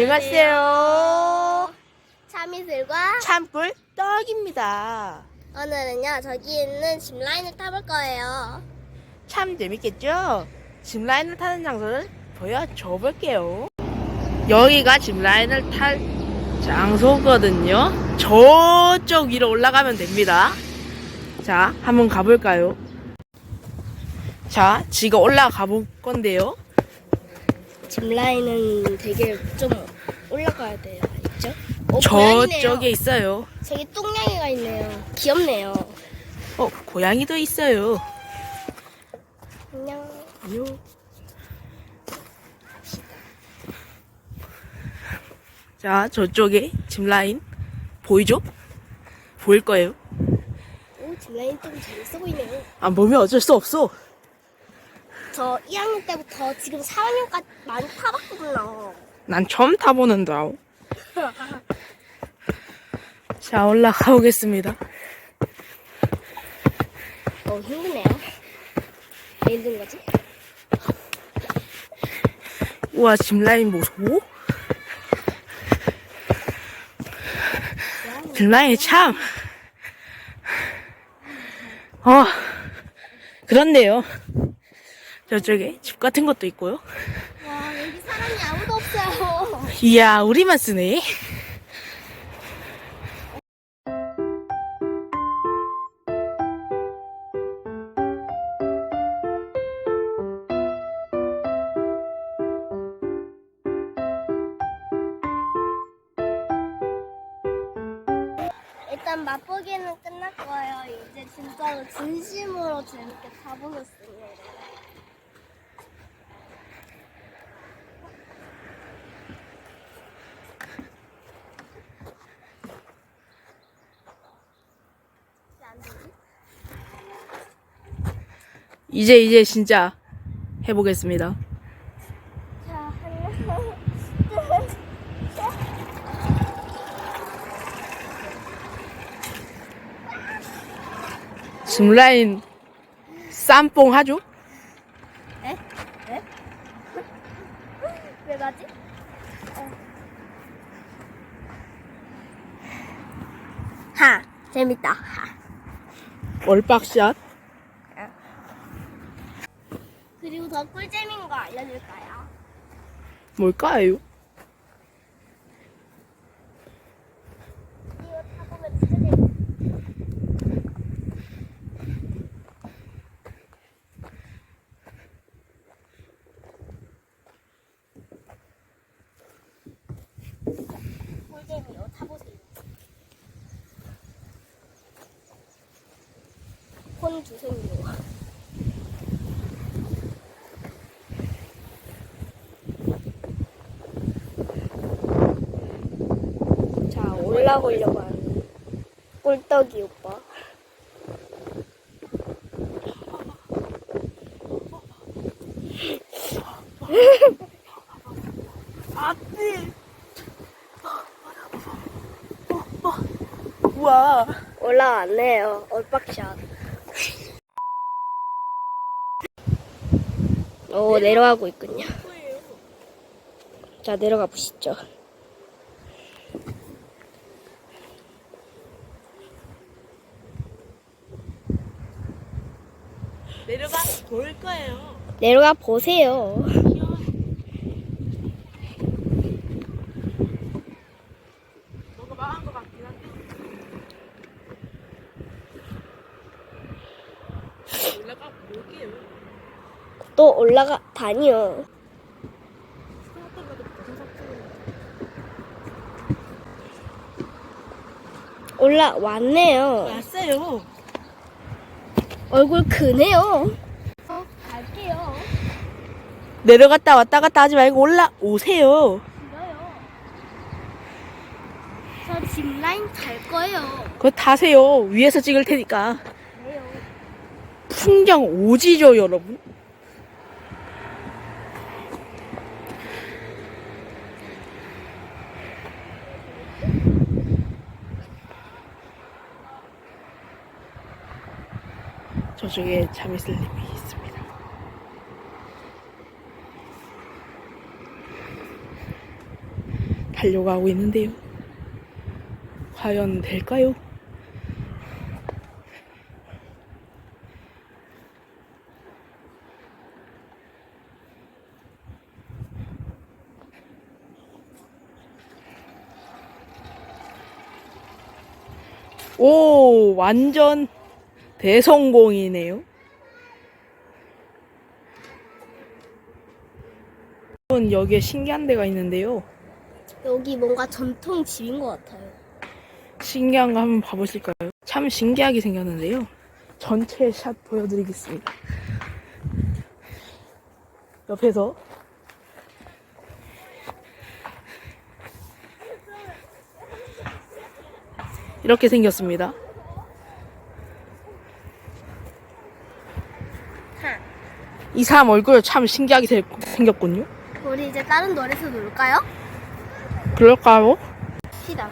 안녕하세요. 참이슬과 참꿀 떡입니다. 오늘은요 저기 있는 짚 라인을 타볼 거예요. 참 재밌겠죠? 짚 라인을 타는 장소를 보여줘 볼게요. 여기가 짚 라인을 탈 장소거든요. 저쪽 위로 올라가면 됩니다. 자, 한번 가볼까요? 자, 지금 올라가 볼 건데요. 짚 라인은 되게 좀 올라가야 돼요, 알죠? 어, 고양이네요. 저쪽에 있어요. 저기 똥냥이가 있네요. 귀엽네요. 어, 고양이도 있어요. 안녕. 안녕. 자, 저쪽에 짚라인 보이죠? 보일 거예요. 오, 짚 라인 좀 재밌어 보이네요. 안 보면 어쩔 수 없어. 저 2학년 때부터 지금 4학년까지 많이 타봤거든요. 난 처음 타보는데. 자, 올라가 보겠습니다. 어, 힘드네요. 왜 힘든 거지? 우와, 짚라인 보소. 짚라인이 참. 어, 그렇네요. 저쪽에 집 같은 것도 있고요. 와, 여기 사람이 아무도 없어요. 이야, 우리만 쓰네. 일단 맛보기는 거예요. 이제 진짜로 진심으로 재밌게 타보겠습니다. 이제, 이제 진짜 해보겠습니다. 자, 하나, 짚라인 쌈뽕 하죠? 에? 에? 왜 가지? 어. 하, 재밌다. 하. 얼박샷. 그리고 더 꿀잼인 거 알려줄까요? 뭘까요? 이거 타보면 진짜 재밌어. 꿀잼이요. 타보세요. 폰 주세요. 올라오려고 하는 꿀떡이 오빠. 안돼. 우와. 올라왔네요. 얼박샷. 오, 내려가고 있군요. 자, 내려가 보시죠. 내려가 볼 거예요. 내려가 보세요. 뭔가 망한 것 같긴 한데. 올라가 볼게요. 또 올라가, 다니요. 올라왔네요. 왔어요. 얼굴 크네요. 어, 갈게요. 내려갔다 왔다 갔다 하지 말고 올라오세요. 길어요. 저 짚라인 갈 거예요. 그거 타세요. 위에서 찍을 테니까. 왜요? 풍경 오지죠, 여러분? 저쪽에 자미슬님이 있습니다. 달려가고 있는데요. 과연 될까요? 오, 완전 대성공이네요. 여러분, 여기에 신기한 데가 있는데요. 여기 뭔가 전통 집인 것 같아요. 신기한 거 한번 봐보실까요? 참 신기하게 생겼는데요. 전체 샷 보여드리겠습니다. 옆에서 이렇게 생겼습니다. 이 사람 얼굴 참 신기하게 생- 생겼군요. 우리 이제 다른 노래에서 놀까요? 그럴까요? 시다.